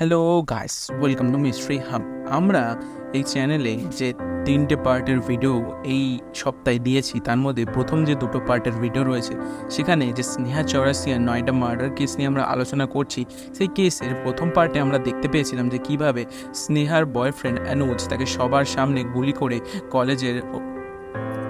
Hello guys welcome to mystery hub আমরা এই চ্যানেলে যে তিনটে পার্টের ভিডিও এই সপ্তাহে দিয়েছি, তার মধ্যে প্রথম যে দুটো পার্টের ভিডিও রয়েছে, সেখানে যে স্নেহা চৌরাসিয়া নয়ডা মার্ডার কেস নিয়ে আমরা আলোচনা করছি, সেই কেসের প্রথম পার্টে আমরা দেখতে পেয়েছিলাম যে কীভাবে স্নেহার বয়ফ্রেন্ড অনুজ তাকে সবার সামনে গুলি করে কলেজের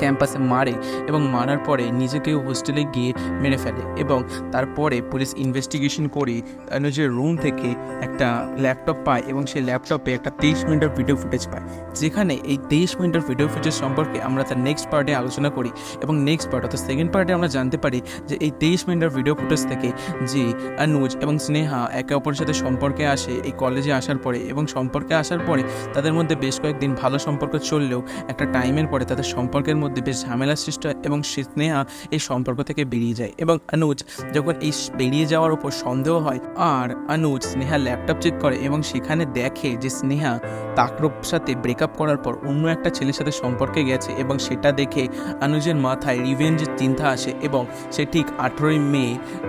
ক্যাম্পাসে মারে এবং মারার পরে নিজেকে হোস্টেলে গিয়ে মেরে ফেলে এবং তারপরে পুলিশ ইনভেস্টিগেশন করে অনুজের রুম থেকে একটা ল্যাপটপ পায় এবং সেই ল্যাপটপে একটা তেইশ মিনিটের ভিডিও ফুটেজ পায়। যেখানে এই তেইশ মিনিটের ভিডিও ফুটেজ সম্পর্কে আমরা তার নেক্সট পার্টে আলোচনা করি এবং নেক্সট পার্ট অর্থাৎ সেকেন্ড পার্টে আমরা জানতে পারি যে এই তেইশ মিনিটের ভিডিও ফুটেজ থেকে যে অনুজ এবং স্নেহা একে অপরের সাথে সম্পর্কে আসে, এই কলেজে আসার পরে এবং সম্পর্কে আসার পরে তাদের মধ্যে বেশ কয়েকদিন ভালো সম্পর্ক চললেও একটা টাইমের পরে তাদের সম্পর্কের মধ্যে বেশ ঝামেলা সৃষ্টি হয় এবং স্নেহা এই সম্পর্ক থেকে বেরিয়ে যায়। এবং অনুজ যখন এই বেরিয়ে যাওয়ার উপর সন্দেহ হয়, আর অনুজ স্নেহা ল্যাপটপ চেক করে এবং সেখানে দেখে যে স্নেহা তাকরব সাথে ব্রেকআপ করার পর অন্য একটা ছেলের সাথে সম্পর্কে গেছে এবং সেটা দেখে অনুজের মাথায় রিভেঞ্জের চিন্তা আসে এবং সে ঠিক আঠেরোই মে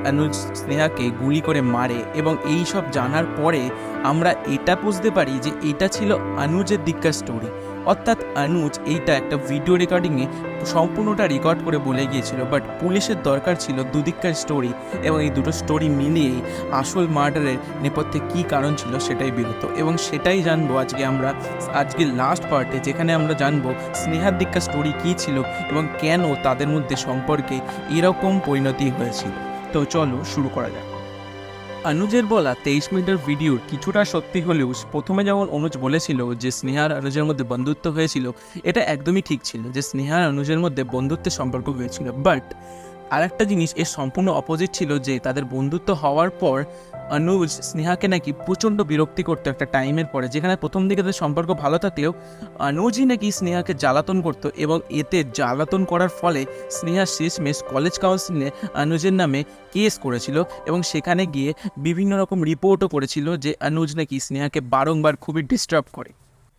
অনুজ স্নেহাকে গুলি করে মারে এবং এই সব জানার পরে আমরা এটা বুঝতে পারি যে এটা ছিল অনুজের দিককার স্টোরি অর্থাৎ অনুজ এইটা একটা ভিডিও রেকর্ডিংয়ে সম্পূর্ণটা রেকর্ড করে বলে গিয়েছিল বাট পুলিশের দরকার ছিল দুদিককার স্টোরি এবং এই দুটো স্টোরি মিলিয়েই আসল মার্ডারের নেপথ্যে কী কারণ ছিল সেটাই বেরোতো। এবং সেটাই জানব আজকে আমরা আজকে লাস্ট পার্টে যেখানে আমরা জানব স্নেহার দিককার স্টোরি কী ছিল এবং কেন তাদের মধ্যে সম্পর্কে এরকম পরিণতি হয়েছিল। তো চলো শুরু করা যাক। অনুজের বলা তেইশ মিনিটের ভিডিওর কিছুটা সত্যি হলেও প্রথমে যেমন অনুজ বলেছিল যে স্নেহার অনুজের মধ্যে বন্ধুত্ব হয়েছিল, এটা একদমই ঠিক ছিল যে স্নেহার অনুজের মধ্যে বন্ধুত্বের সম্পর্ক হয়েছিল। বাট আরেকটা জিনিস এর সম্পূর্ণ অপোজিট ছিল যে তাদের বন্ধুত্ব হওয়ার পর অনুজ স্নেহাকে নাকি প্রচণ্ড বিরক্তি করতো একটা টাইমের পরে, যেখানে প্রথম দিকে তাদের সম্পর্ক ভালো থাকলেও অনুজই নাকি স্নেহাকে জ্বালাতন করতো এবং এতে জ্বালাতন করার ফলে স্নেহা শেষমেশ কলেজ কাউন্সিলে অনুজের নামে কেস করেছিল এবং সেখানে গিয়ে বিভিন্ন রকম রিপোর্টও করেছিল যে অনুজ নাকি স্নেহাকে বারংবার খুবই ডিস্টার্ব করে।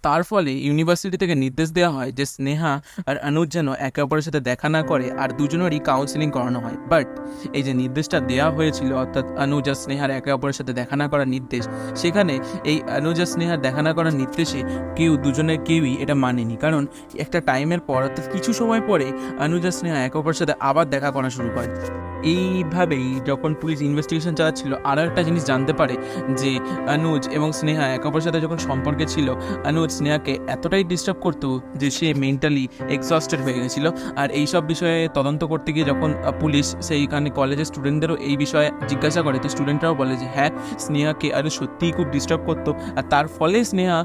তার ফলে ইউনিভার্সিটি থেকে নির্দেশ দেওয়া হয় যে স্নেহা আর অনুজ যেন একে অপরের সাথে দেখা না করে আর দুজনেরই কাউন্সিলিং করানো হয়। বাট এই যে নির্দেশটা দেওয়া হয়েছিল, অর্থাৎ অনুজ আর স্নেহার একে অপরের সাথে দেখা না করার নির্দেশ, সেখানে এই অনুজ আর স্নেহার দেখা না করার নির্দেশে কেউ দুজনের কেউই এটা মানেনি। কারণ একটা টাইমের পর, অর্থাৎ কিছু সময় পরে, অনুজ আর স্নেহা একে অপরের সাথে আবার দেখা করা শুরু করে। এইভাবেই যখন পুলিশ ইনভেস্টিগেশন চালাচ্ছিল, আরও একটা জিনিস জানতে পারে যে অনুজ এবং স্নেহা একে অপরের সাথে যখন সম্পর্কে ছিল, অনুজ স্নেহাকে এতটাই ডিস্টার্ব করতো যে সে মেন্টালি এক্সস্টেড হয়ে গেছিল। আর এই সব বিষয়ে তদন্ত করতে গিয়ে যখন পুলিশ সেইখানে কলেজের স্টুডেন্টদেরও এই বিষয়ে জিজ্ঞাসা করে, তো স্টুডেন্টরাও বলে যে হ্যাঁ স্নেহাকে আরও সত্যিই খুব ডিস্টার্ব করতো। আর তার ফলে স্নেহা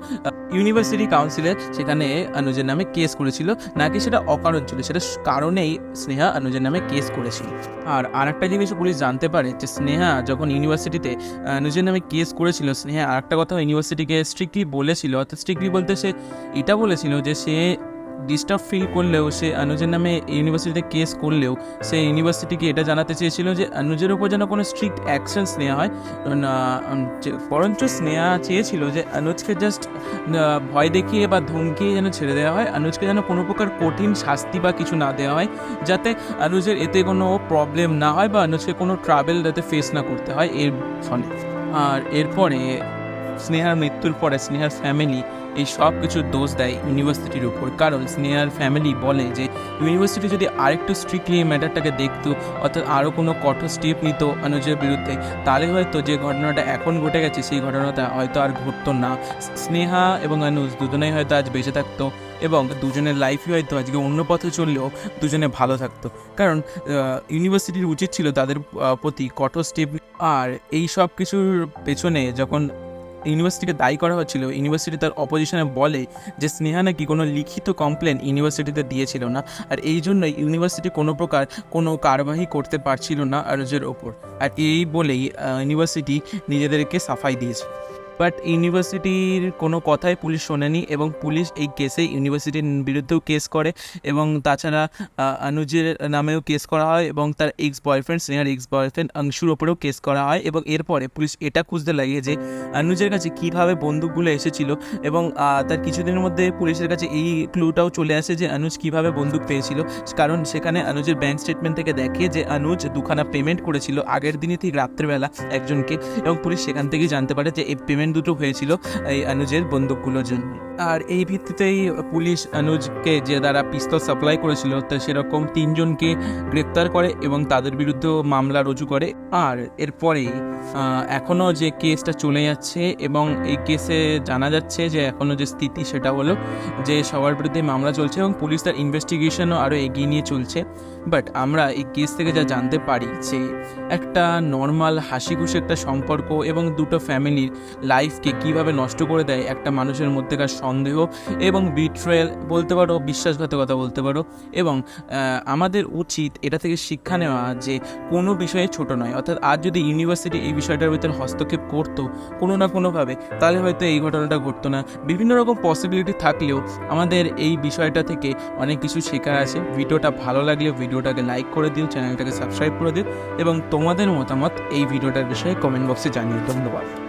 ইউনিভার্সিটি কাউন্সিলে সেখানে অনুজের নামে কেস করেছিল। নাকি সেটা অকারণ ছিল, সেটা কারণেই স্নেহা অনুজের নামে কেস করেছিল। আর আরেকটা জিনিস পুলিশ জানতে পারে যে, স্নেহা যখন ইউনিভার্সিটিতে অনুজের নামে কেস করেছিল, স্নেহা আরেকটা কথা ইউনিভার্সিটিকে স্ট্রিক্টলি বলেছিল, অর্থাৎ স্ট্রিক্টলি বলতে সে এটা বলেছিল যে সে ডিস্টার্ব ফিল করলেও, সে অনুজের নামে ইউনিভার্সিটিতে কেস করলেও, সে ইউনিভার্সিটিকে এটা জানাতে চেয়েছিল যে অনুজের উপর যেন কোনো স্ট্রিক্ট অ্যাকশনস নেওয়া হয়। বরঞ্চ স্নেহা চেয়েছিল যে অনুজকে জাস্ট ভয় দেখিয়ে বা ধমকিয়ে যেন ছেড়ে দেওয়া হয়, অনুজকে যেন কোনো প্রকার কঠিন শাস্তি বা কিছু না দেওয়া হয়, যাতে অনুজের এতে কোনো প্রবলেম না হয় বা অনুজকে কোনো ট্রাভেল যাতে ফেস না করতে হয়, এর ফলে। আর এরপরে স্নেহার মৃত্যুর পরে স্নেহার ফ্যামিলি এই সব কিছুর দোষ দেয় ইউনিভার্সিটির উপর। কারণ স্নেহার ফ্যামিলি বলে যে ইউনিভার্সিটি যদি আরেকটু স্ট্রিক্টলি এই ম্যাটারটাকে দেখতো, অর্থাৎ আরও কোনো কঠোর স্টেপ নিত অনুজের বিরুদ্ধে, তাহলে হয়তো যে ঘটনাটা এখন ঘটে গেছে, সেই ঘটনাটা হয়তো আর ঘটতো না। স্নেহা এবং অনুজ দুজনেই হয়তো আজ বেঁচে থাকতো এবং দুজনের লাইফই হয়তো আজকে অন্য পথে চললেও দুজনে ভালো থাকতো। কারণ ইউনিভার্সিটির উচিত ছিল তাদের প্রতি কঠোর স্টেপ আর এই সব কিছুর পেছনে যখন ইউনিভার্সিটিকে দায়ী করা হচ্ছিল, ইউনিভার্সিটি তার অপোজিশনে বলে যে, স্নেহা নাকি কোনো লিখিত কমপ্লেন ইউনিভার্সিটিতে দিয়েছিল না, আর এই জন্যই ইউনিভার্সিটি কোনো প্রকার কোনো কারবাহি করতে পারছিল না আরজের ওপর। আর এই বলেই ইউনিভার্সিটি নিজেদেরকে সাফাই দিয়েছে। বাট ইউনিভার্সিটির কোনো কথাই পুলিশ শোনেনি এবং পুলিশ এই কেসে ইউনিভার্সিটির বিরুদ্ধেও কেস করে এবং তাছাড়া অনুজের নামেও কেস করা হয় এবং তার এক্স বয়ফ্রেন্ড স্নেহার এক্স বয়ফ্রেন্ড অংশুর ওপরেও কেস করা হয় এবং এরপরে পুলিশ এটা খুঁজতে লাগে যে অনুজের কাছে কীভাবে বন্দুকগুলো এসেছিল এবং তার কিছুদিনের মধ্যে পুলিশের কাছে এই ক্লুটাও চলে আসে যে অনুজ কীভাবে বন্দুক পেয়েছিল। কারণ সেখানে অনুজের ব্যাংক স্টেটমেন্ট থেকে দেখে যে অনুজ দুখানা পেমেন্ট করেছিল আগের দিনই ঠিক রাত্রেবেলা একজনকে এবং পুলিশ সেখান থেকেই জানতে পারে যে এই পেমেন্ট ইনসিডেন্ট দুটো হয়েছিল এই অনুজের বন্দুকগুলোর জন্য। আর এই ভিত্তিতেই পুলিশ অনুজকে যে দ্বারা পিস্তল সাপ্লাই করেছিল তা সেরকম তিনজনকে গ্রেপ্তার করে এবং তাদের বিরুদ্ধেও মামলা রুজু করে। আর এরপরেই আহ, এখনও যে কেসটা চলে যাচ্ছে এবং এই কেসে জানা যাচ্ছে যে এখনও যে স্থিতি সেটা হলো যে সবার বিরুদ্ধে মামলা চলছে এবং পুলিশ তার ইনভেস্টিগেশনও আরও এগিয়ে নিয়ে চলছে। বাট আমরা এই কেস থেকে যা জানতে পারি যে একটা নর্মাল হাসি খুশি একটা সম্পর্ক এবং দুটো ফ্যামিলির লাইফকে কীভাবে নষ্ট করে দেয় একটা মানুষের মধ্যেকার সন্দেহ এবং বিট্রেল বলতে পারো, বিশ্বাসঘাতকতা বলতে পারো এবং আমাদের উচিত এটা থেকে শিক্ষা নেওয়া যে কোনো বিষয়ে ছোট নয়। অর্থাৎ আজ যদি ইউনিভার্সিটি এই বিষয়টার ভিতরে হস্তক্ষেপ করতো কোনো না কোনোভাবে, তাহলে হয়তো এই ঘটনাটা ঘটতো না। বিভিন্ন রকম পসিবিলিটি থাকলেও আমাদের এই বিষয়টা থেকে অনেক কিছু শেখার আছে। ভিডিওটা ভালো লাগলে ভিডিওটাকে লাইক করে দিও, চ্যানেলটাকে সাবস্ক্রাইব করে দিও এবং তোমাদের মতামত এই ভিডিওটার বিষয়ে কমেন্ট বক্সে জানিয়ে ধন্যবাদ।